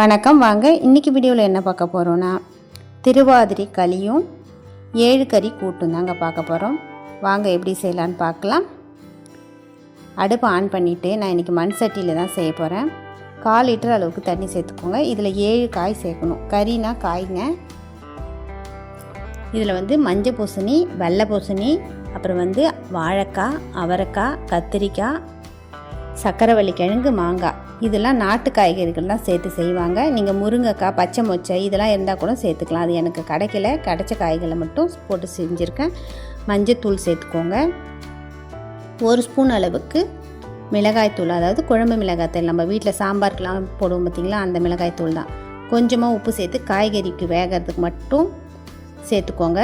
வணக்கம் வாங்க. இன்றைக்கி வீடியோவில் என்ன பார்க்க போகிறோன்னா திருவாதிரி களியும் ஏழு கறி கூட்டும் தாங்க பார்க்க போகிறோம் வாங்க எப்படி செய்யலான்னு பார்க்கலாம். அடுப்பை ஆன் பண்ணிவிட்டு நான் இன்றைக்கி மண் சட்டியில் தான் செய்ய போகிறேன் கால் லிட்டர் அளவுக்கு தண்ணி சேர்த்துக்கோங்க. இதில் ஏழு காய் சேர்க்கணும். கறினா காய்ங்க. இதில் வந்து மஞ்சள் பூசணி வெள்ளை பூசணி அப்புறம் வந்து வாழைக்காய் அவரைக்காய் கத்திரிக்காய் சக்கரவள்ளி கிழங்கு மாங்காய். இதெல்லாம் நாட்டு காய்கறிகள் தான் சேர்த்து செய்வாங்க. நீங்கள் முருங்கைக்காய் பச்சை மொச்சை இதெல்லாம் இருந்தால் கூட சேர்த்துக்கலாம். அது எனக்கு கிடைக்கல. கிடைச்ச காய்களை மட்டும் போட்டு செஞ்சுருக்கேன். மஞ்சத்தூள் சேர்த்துக்கோங்க. ஒரு ஸ்பூன் அளவுக்கு மிளகாய்த்தூள் அதாவது குழம்பு மிளகாய்த்தூள் நம்ம வீட்டில் சாம்பாருக்கெலாம் போடுவோம் பார்த்திங்களா அந்த மிளகாய்த்தூள் தான். கொஞ்சமாக உப்பு சேர்த்து காய்கறிக்கு வேகிறதுக்கு மட்டும் சேர்த்துக்கோங்க.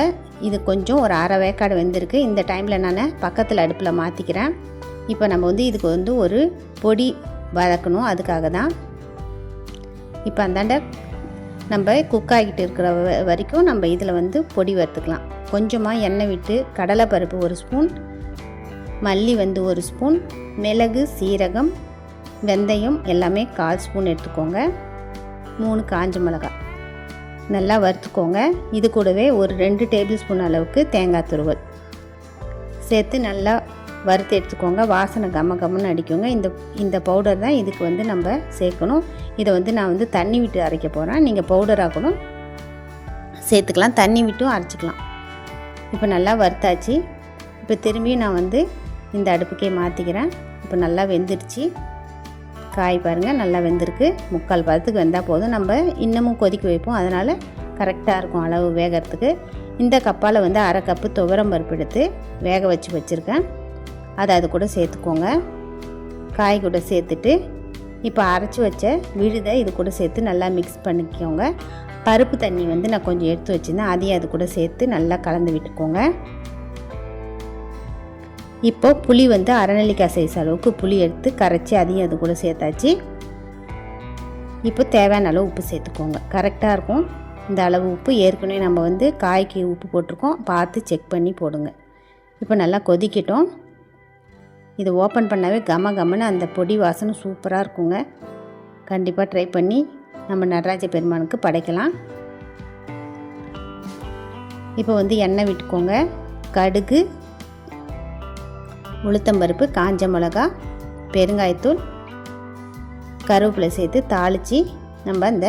இது கொஞ்சம் ஒரு அரை வேக்காடு வெந்திருக்கு. இந்த டைமில் நான் பக்கத்தில் அடுப்பில் மாற்றிக்கிறேன் இப்போ நம்ம வந்து இதுக்கு வந்து ஒரு பொடி வதக்கணும். அதுக்காக தான் இப்போ அந்தாண்ட நம்ம குக் ஆகிட்டு இருக்கிற வ- வரைக்கும் நம்ம இதில் வந்து பொடி வறுத்துக்கலாம். கொஞ்சமாக எண்ணெய் விட்டு கடலைப்பருப்பு ஒரு ஸ்பூன் மல்லி வந்து ஒரு ஸ்பூன் மிளகு சீரகம் வெந்தயம் எல்லாமே கால் ஸ்பூன் எடுத்துக்கோங்க. மூணு காஞ்ச மிளகாய் நல்லா வறுத்துக்கோங்க. இது கூடவே ஒரு ரெண்டு டேபிள் ஸ்பூன் அளவுக்கு தேங்காய் துருவல். சேர்த்து நல்லா வறுத்து எடுத்துக்கோங்க. வாசனை கம்ம கம்மன்னு அடிக்கோங்க. இந்த இந்த பவுடர் தான் இதுக்கு வந்து நம்ம சேர்க்கணும். இதை வந்து நான் வந்து தண்ணி விட்டு அரைக்க போகிறேன் நீங்கள் பவுடராக கூட சேர்த்துக்கலாம். தண்ணி விட்டும் அரைச்சிக்கலாம். இப்போ நல்லா வறுத்தாச்சு. இப்போ திரும்பியும் நான் வந்து இந்த அடுப்புக்கே மாற்றிக்கிறேன் இப்போ நல்லா வெந்துருச்சு. காய் பாருங்கள் நல்லா வெந்திருக்கு. முக்கால் பதத்துக்கு வெந்தால் போதும். நம்ம இன்னமும் கொதிக்க வைப்போம். அதனால் கரெக்டாக இருக்கும் அளவு வேகிறதுக்கு. இந்த கப்பால் வந்து அரை கப்பு துவரம் பருப்பு எடுத்து வேக வச்சு வச்சுருக்கேன். அதை அது கூட சேர்த்துக்கோங்க. காய் கூட சேர்த்துட்டு இப்போ அரைச்சி வச்ச விழுதை இது கூட சேர்த்து நல்லா மிக்ஸ் பண்ணிக்கோங்க. பருப்பு தண்ணி வந்து நான் கொஞ்சம் எடுத்து வச்சுருந்தேன். அதையும் அது கூட சேர்த்து நல்லா கலந்து விட்டுக்கோங்க. இப்போ புளி வந்து அரைநெல்லிக்காய் சைஸ் அளவுக்கு புளி எடுத்து கரைச்சி அதையும் அது கூட சேர்த்தாச்சு. இப்போ தேவையான அளவு உப்பு சேர்த்துக்கோங்க. கரெக்டாக இருக்கும். இந்த அளவு உப்பு ஏற்கனவே நம்ம வந்து காய்க்கு உப்பு போட்டிருக்கோம். பார்த்து செக் பண்ணி போடுங்க. இப்போ நல்லா கொதிக்கட்டும். இதை ஓப்பன் பண்ணாவே கம கமன்னு அந்த பொடி வாசனை சூப்பராக இருக்குங்க. கண்டிப்பாக ட்ரை பண்ணி நம்ம நடராஜ பெருமானுக்கு படைக்கலாம். இப்போ வந்து எண்ணெய் விட்டுக்கோங்க. கடுகு உளுத்தம்பருப்பு காஞ்ச மிளகா பெருங்காயத்தூள் கருவேப்பிலை சேர்த்து தாளித்து நம்ம அந்த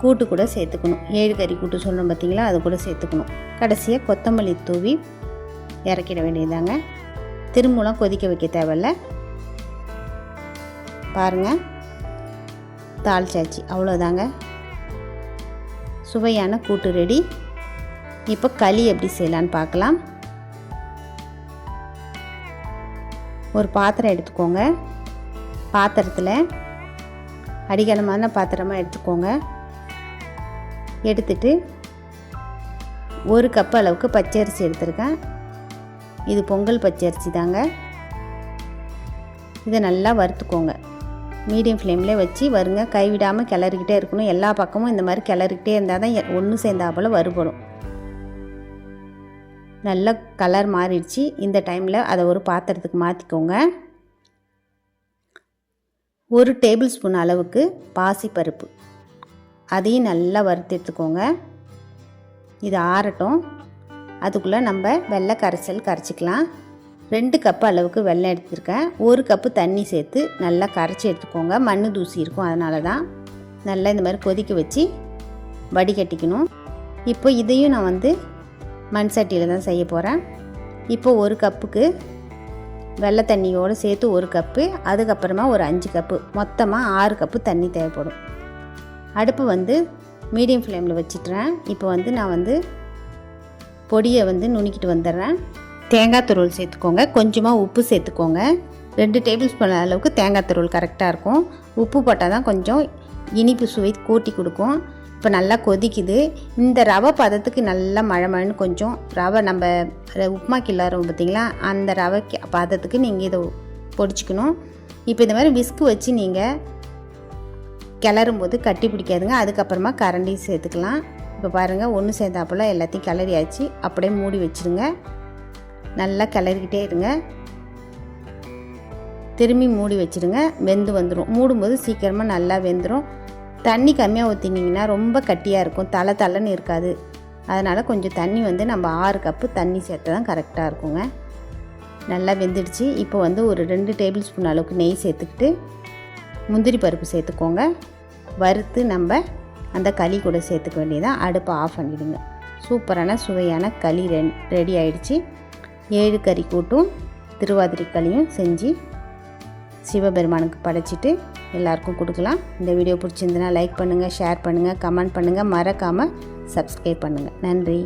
கூட்டு கூட சேர்த்துக்கணும். ஏழு கறி கூட்டு சொல்கிறோம் பார்த்தீங்களா அது கூட சேர்த்துக்கணும். கடைசியாக கொத்தமல்லி தூவி இறக்கிட வேண்டியதாங்க திரும்பலாம் கொதிக்க வைக்க தேவையில்ல. பாருங்கள் தாளிச்சாச்சு. அவ்வளோதாங்க சுவையான கூட்டு ரெடி. இப்போ களி எப்படி செய்யலான்னு பார்க்கலாம். ஒரு பாத்திரம் எடுத்துக்கோங்க. பாத்திரத்தில் அடிகளமான பாத்திரமாக எடுத்துக்கோங்க. எடுத்துட்டு ஒரு கப் அளவுக்கு பச்சரிசி எடுத்திருக்கேன். இது பொங்கல் பச்சரிசி தாங்க. இதை நல்லா வறுத்துக்கோங்க. மீடியம் ஃப்ளேமில் வச்சு வருங்க. கைவிடாமல் கிளறிக்கிட்டே இருக்கணும். எல்லா பக்கமும் இந்த மாதிரி கிளறிக்கிட்டே இருந்தால் தான் ஒன்று போல் வறுபடும். நல்ல கலர் மாறிடுச்சு. இந்த டைமில் அதை ஒரு பாத்திரத்துக்கு மாற்றிக்கோங்க ஒரு டேபிள் ஸ்பூன் அளவுக்கு பாசிப்பருப்பு அதையும் நல்லா வறுத்து எடுத்துக்கோங்க. இது ஆறட்டும். அதுக்குள்ளே நம்ம வெள்ளை கரைசல் கரைச்சிக்கலாம். ரெண்டு கப்பு அளவுக்கு வெள்ளம் எடுத்துருக்கேன். ஒரு கப்பு தண்ணி சேர்த்து நல்லா கரைச்சி எடுத்துக்கோங்க. மண் தூசி இருக்கும் அதனால தான் நல்லா இந்த மாதிரி கொதிக்க வச்சு வடிகட்டிக்கணும். இப்போ இதையும் நான் வந்து மண் சட்டியில் தான் செய்ய போகிறேன் இப்போ ஒரு கப்புக்கு வெள்ளை தண்ணியோடு சேர்த்து ஒரு கப்பு அதுக்கப்புறமா ஒரு அஞ்சு கப்பு மொத்தமாக ஆறு கப்பு தண்ணி தேவைப்படும். அடுப்பு வந்து மீடியம் ஃப்ளேமில் வச்சிட்றேன் இப்போ வந்து நான் வந்து பொடியை வந்து நுணுக்கிட்டு வந்துடுறேன். தேங்காய் துருவல் சேர்த்துக்கோங்க. கொஞ்சமாக உப்பு சேர்த்துக்கோங்க. ரெண்டு டேபிள் ஸ்பூன் அளவுக்கு தேங்காய் துருவல் கரெக்டாக இருக்கும். உப்பு போட்டால் தான் கொஞ்சம் இனிப்பு சுவை கூட்டி கொடுக்கும். இப்போ நல்லா கொதிக்குது. இந்த ரவை பதத்துக்கு நல்லா மழை மழைன்னு கொஞ்சம் ரவை நம்ம உப்புமா கிளறும் பார்த்தீங்களா அந்த ரவை பதத்துக்கு நீங்கள் இதை பொடிச்சிக்கணும். இப்போ இந்த மாதிரி விஸ்கு வச்சு நீங்கள் கிளறும் போது கட்டி பிடிக்காதுங்க. அதுக்கப்புறமா கரண்டி சேர்த்துக்கலாம். இப்போ பாருங்கள் ஒன்று சேர்ந்தாப்பில் எல்லாத்தையும் கிளறியாச்சு அப்படியே மூடி வச்சுருங்க. நல்லா கிளறிக்கிட்டே இருங்க. திரும்பி மூடி வச்சிடுங்க வெந்து வந்துடும் மூடும்போது சீக்கிரமாக நல்லா வெந்துடும் தண்ணி கம்மியாக ஊற்றினீங்கன்னா ரொம்ப கட்டியாக இருக்கும். தலை தலைன்னு இருக்காது. அதனால் கொஞ்சம் தண்ணி வந்து நம்ம ஆறு கப்பு தண்ணி சேர்த்து தான் கரெக்டாக இருக்குங்க. நல்லா வெந்துடுச்சு. இப்போ வந்து ஒரு ரெண்டு டேபிள் ஸ்பூன் அளவுக்கு நெய் சேர்த்துக்கிட்டு முந்திரி பருப்பு சேர்த்துக்கோங்க. வறுத்து நம்ம அந்த களி கூட சேர்த்துக்க வேண்டியதான் அடுப்பை ஆஃப் பண்ணிவிடுங்க சூப்பரான சுவையான களி ரெ ரெடி ஆயிடுச்சு. ஏழு கறி கூட்டும் திருவாதிரை களியும் செஞ்சு சிவபெருமானுக்கு படைச்சிட்டு எல்லாருக்கும் கொடுக்கலாம். இந்த வீடியோ பிடிச்சிருந்துன்னா லைக் பண்ணுங்கள் ஷேர் பண்ணுங்கள் கமெண்ட் பண்ணுங்கள் மறக்காமல் சப்ஸ்கிரைப் பண்ணுங்கள் நன்றி.